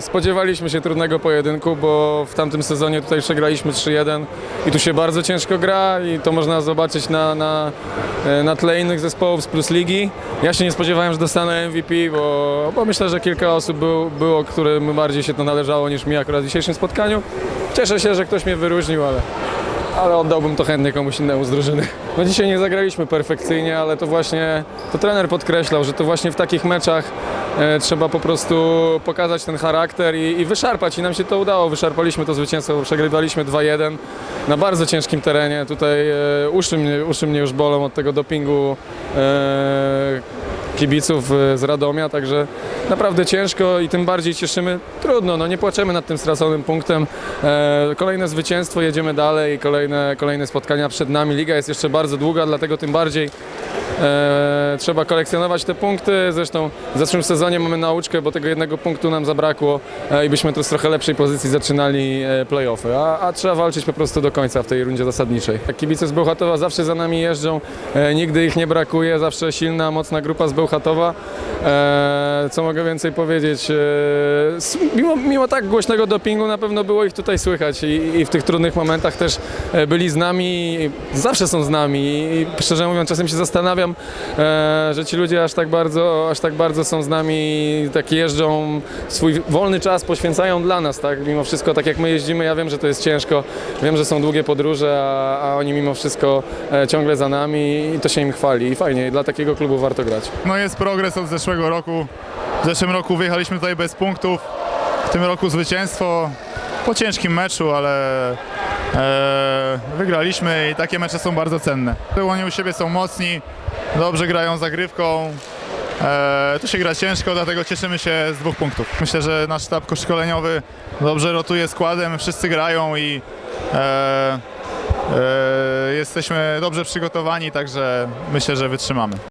Spodziewaliśmy się trudnego pojedynku, bo w tamtym sezonie tutaj przegraliśmy 3-1 i tu się bardzo ciężko gra i to można zobaczyć na, na, na tle innych zespołów z Plus Ligi. Ja się nie spodziewałem, że dostanę MVP, bo, bo myślę, że kilka osób był, było, którym bardziej się to należało niż mi akurat w dzisiejszym spotkaniu. Cieszę się, że ktoś mnie wyróżnił, ale, ale oddałbym to chętnie komuś innemu z drużyny. No dzisiaj nie zagraliśmy perfekcyjnie, ale to właśnie to trener podkreślał, że to właśnie w takich meczach trzeba po prostu pokazać ten charakter i, i wyszarpać i nam się to udało. Wyszarpaliśmy to zwycięstwo, przegrywaliśmy 2-1 na bardzo ciężkim terenie. Tutaj e, uszy, mnie, uszy mnie już bolą od tego dopingu e, kibiców e, z Radomia, także naprawdę ciężko i tym bardziej cieszymy. Trudno, no nie płaczemy nad tym straconym punktem. E, kolejne zwycięstwo, jedziemy dalej, kolejne, kolejne spotkania przed nami. Liga jest jeszcze bardzo długa, dlatego tym bardziej e, trzeba kolekcjonować te punkty. Zresztą w zeszłym sezonie mamy nauczkę, bo tego jednego punktu nam zabrakło e, i byśmy tu z trochę lepszej pozycji zaczynali e, playoffy, a, a trzeba walczyć po prostu do końca w tej rundzie zasadniczej. Kibice z Bełchatowa zawsze za nami jeżdżą, e, nigdy ich nie brakuje, zawsze silna, mocna grupa z Bełchatowa. E, co mogę więcej powiedzieć? E, mimo, mimo tak głośnego dopingu na pewno było ich tutaj słychać i, i w tych trudnych momentach też e, byli z nami, zawsze są z nami i szczerze mówiąc czasem się zastanawiam, e, że ci ludzie aż tak bardzo, aż tak bardzo są z nami, tak jeżdżą, swój wolny czas poświęcają dla nas, tak? Mimo wszystko, tak jak my jeździmy, ja wiem, że to jest ciężko, wiem, że są długie podróże, a, a oni mimo wszystko e, ciągle za nami i to się im chwali i fajnie, i dla takiego klubu warto grać. No jest progres od zeszłego roku. W zeszłym roku wyjechaliśmy tutaj bez punktów. W tym roku zwycięstwo po ciężkim meczu, ale e, wygraliśmy i takie mecze są bardzo cenne. Oni u siebie są mocni, dobrze grają zagrywką. E, tu się gra ciężko, dlatego cieszymy się z dwóch punktów. Myślę, że nasz sztab szkoleniowy dobrze rotuje składem, wszyscy grają i e, e, jesteśmy dobrze przygotowani, także myślę, że wytrzymamy.